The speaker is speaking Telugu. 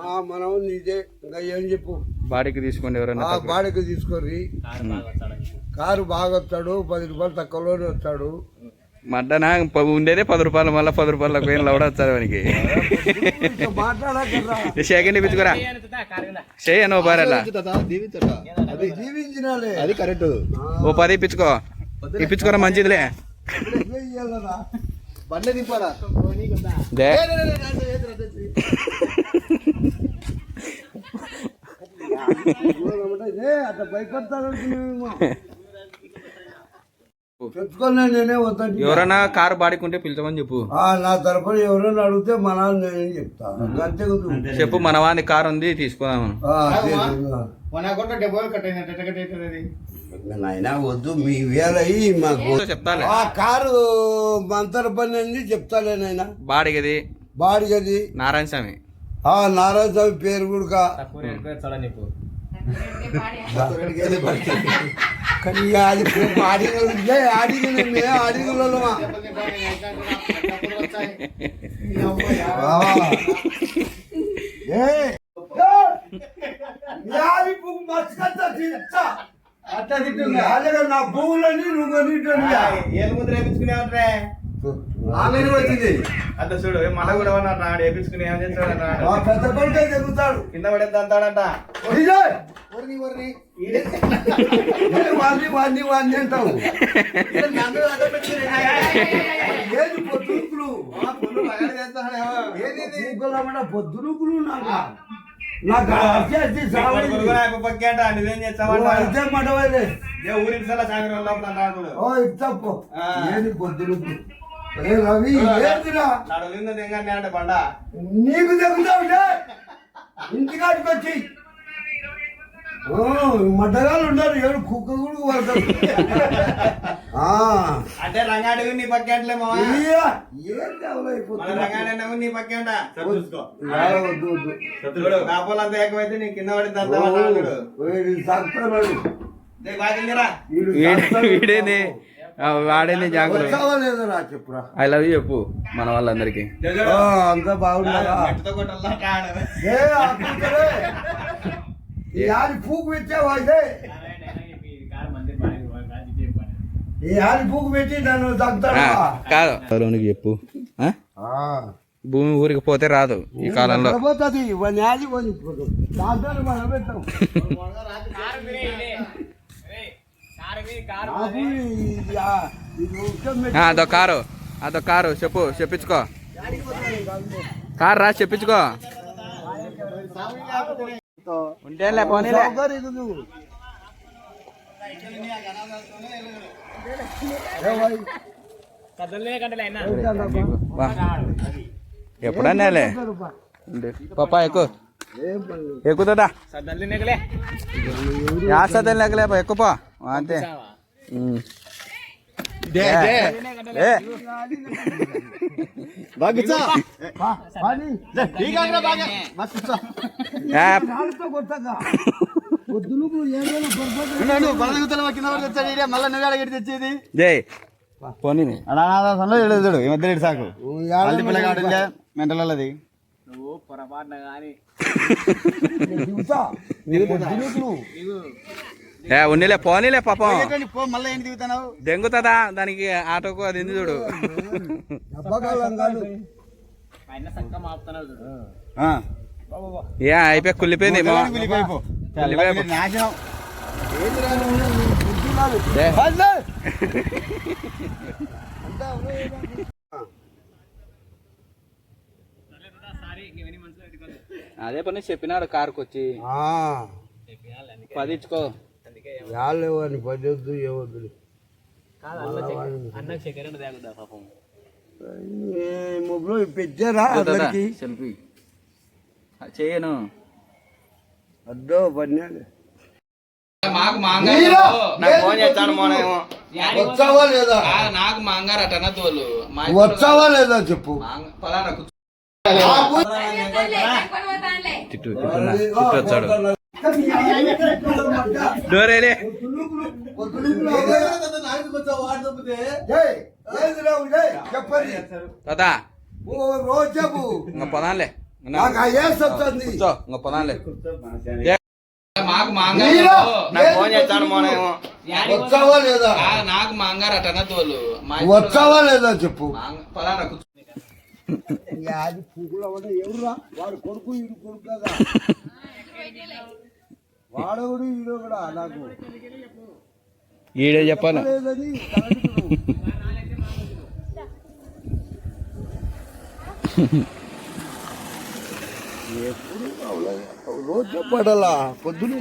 ఆ, మనం నీదే ఇంకా ఏం చెప్పు బాడీకి తీసుకోండి ఎవరైనా ఆ బాడీకి తీసుకొని కారు బాగా వస్తాడు పది రూపాయలు తక్కువలోనే వస్తాడు మడ్డన ఉండేదే పది రూపాయలు మళ్ళీ పది రూపాయల పోయిన లవడ ఇంకా మాట్లాడకర్రా సెకండ్ ఇప్పించుకోరా చేయ నువ్వు బారలా అది కరెక్ట్ ఓ పది ఇప్పించుకో ఇప్పించుకోరా మంచిదిలే దింపారా ఎవరైనా కారు బాడీకి ఉంటే పిలిచమని చెప్పు. ఆ, నా తరపున ఎవరైనా అడిగితే మా నాన్న నేనేం చెప్తా. అంతే కదా చెప్పు మన వాని కారు ఉంది తీసుకుందామని. మన అవుతుంది నాయనా వద్దు మీ వేలయ్యి మాకు చెప్తాలే. ఆ కారు మంతర పని అని చెప్తాలే నాయన. బాడిగది. బాడిగది. నారాయణ స్వామి ఆ నారాయణ స్వామి పేరు కూడా కానీ అది అడిగలే అడిగిన అడిగలమా నా పువ్వులని నువ్వు కొనిటోనివి. ఏళ్ళు ముద్ర వచ్చింది. అంత చూడు మళ్ళా కూడా వేపించుకుని ఏం చేస్తాడు పెద్ద కింద పడేద్దా అంటాడంట ఊరిని ఏ వాడిని వాడిని వాడిని అంటావు. ఏది పొద్దునుకులు? ఏది ముగ్గులమ్మడ పొద్దునుకులు నాకు? నాకు నువ్వేం మడవలే సాగరం లోపల అంటాడు. ఓ. ఏది పొద్దునుకులు? ఏ రవి ఏంటిరా నడులిందో తెంగండి అంటే బండ? నీకు తెగుతా ఉంటే ఇంటికాడికి వచ్చి. ఓ, మడ్డగాలు ఉన్నారు ఏడు కుక్క కూడా పడతారు ఆ. అంటే రంగాడు నీ పక్కేంట్లే రంగాడు నీ పక్కేంట కాపోలంతా ఏకమైతే నీ కింద. వీడేనే ఆ, వాడేనే జాగ్రత్త. ఐ లవ్ యూ చెప్పు మన వాళ్ళందరికీ. ఆ, అంతా ఆడి పూకు పెట్టావా తగ్గుతాడా కాదు. లోనికి చెప్పు. ఆ? భూమి ఊరికి పోతే రాదు ఈ కాలంలో. పోతుంది అదో కారు. అదో కారు. చెప్పు చెప్పించుకో. కారు రా చెప్పించుకో. ఉంటేలే. వా. ఎప్పుడన్నాలే రూపాయలు. పాపా ఎక్కువ. ఎక్కుతుందా యాసదని లేకలే ఎక్కుపో అంతే పని. నువ్వు నువ్వు అనాథాసంలో ఎడుతాడు ఈ మధ్య సాకు. నువ్వు మళ్ళీ పిల్లగాడు మెంటల్ వాళ్ళది నేను దిగుతా. నీ పొద్దునకు నువ్వు. ఏ ఉన్నీలే పోనీలే పాపం. దెంగుతుందా? దానికి ఆటోకు అది ఉంది చూడు. ఏ అయిపోయి కుళ్ళిపోయింది. అదే పని చెప్పినాడు కారుకు వచ్చి పదిచ్చుకో యాళ్ళు అని పడొద్దు ఏవద్దు అందరికి? సెల్ఫీ. చేయను. అడ్డో పన్నాడు? నాకు ఫోన్ చేస్తాను మోనేమో వచ్చావా లేదా? నాకు మాంగారు తోలు. మా వచ్చావా లేదా చెప్పు. మాంగ- పలానా. తిట్టు తిట్టున్నా. తిట్టు వచ్చాడు. డోరేలే రోజు ఇంకా ఇంకా మాకు? నాకు వచ్చావా లేదా? మాంగారు తోలు. వచ్చావా లేదా చెప్పు. అది పువ్వులు అవ్వడం ఎవరురా? వాడు కొడుకు ఈడు కొడుకు కదా వాడవుడు ఈడు కూడా నాకు. ఈడే చెప్పాను. ఎప్పుడు రోజు పడాలా పొద్దున